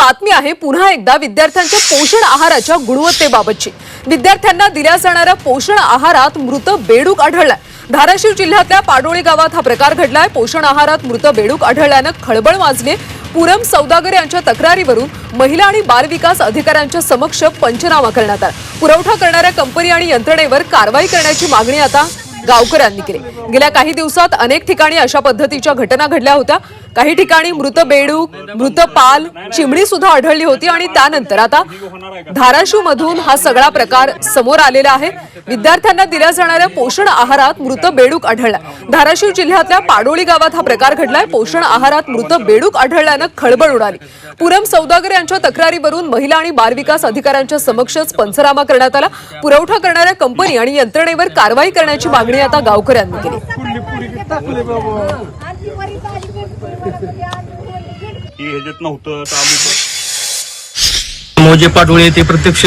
बातमी आहे पुन्हा एकदा विद्यार्थ्यांच्या पोषण आहाराच्या गुणवत्तेबाबतची. विद्यार्थ्यांना दिल्या जाणाऱ्या पोषण आहारात मृत बेडूक आढळलाय. धाराशिव जिल्ह्यातल्या पाडोळी गावात हा प्रकार घडलाय. पोषण आहारात मृत बेडूक आढळल्यानं खळबळ वाजली पुरम सौदागर यांच्या तक्रारीवरून महिला आणि बालविकास अधिकाऱ्यांच्या समक्ष पंचनामा करण्यात आला. पुरवठा करणाऱ्या कंपनी आणि यंत्रणेवर कारवाई करण्याची मागणी आता गावकऱ्यांनी केली. गेल्या काही दिवसात अनेक ठिकाणी अशा पद्धतीच्या घटना घडल्या होत्या. काही ठिकाणी मृत बेडूक मृत पाल चिमणी सुद्धा आढळली होती आणि त्यानंतर आता धाराशिव मधून हा सगळा प्रकार समोर आलेला आहे. विद्यार्थ्यांना दिल्या जाणाऱ्या पोषण आहारात मृत बेडूक आढळला. धाराशिव जिल्ह्यातल्या पाडोळी गावात हा प्रकार घडलाय. पोषण आहारात मृत बेडूक आढळल्यानं खळबळ उडाली. पुरम सौदागर यांच्या तक्रारीवरून महिला आणि बालविकास अधिकाऱ्यांच्या समक्षच पंचनामा करण्यात आला. पुरवठा करणाऱ्या कंपनी आणि यंत्रणेवर कारवाई करण्याची मागणी आता गावकऱ्यांनी केली. ह्याच्यात नव्हतं तर आम्ही पाटोळे येथे प्रत्यक्ष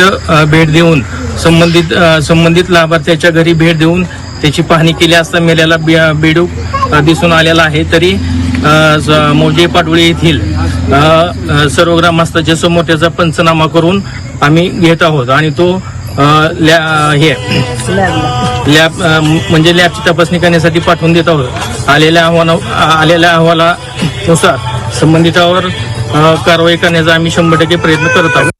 भेट देऊन संबंधित संबंधित लाभार्थ्याच्या घरी भेट देऊन त्याची पाहणी केली असता मेल्याला बेडूक दिसून आलेला आहे. तरी मोजे पाटोळे येथील सर्व ग्रामस्थाच्या समोर त्याचा पंचनामा करून आम्ही घेत आहोत. आणि तो लॅ हे लॅब म्हणजे लॅबची तपासणी करण्यासाठी पाठवून देत आहोत. आलेल्या अहवाला आलेल्या अहवालानुसार संबंधितावर कारवाई करण्याचा आम्ही शंभर टक्के प्रयत्न करत आहोत.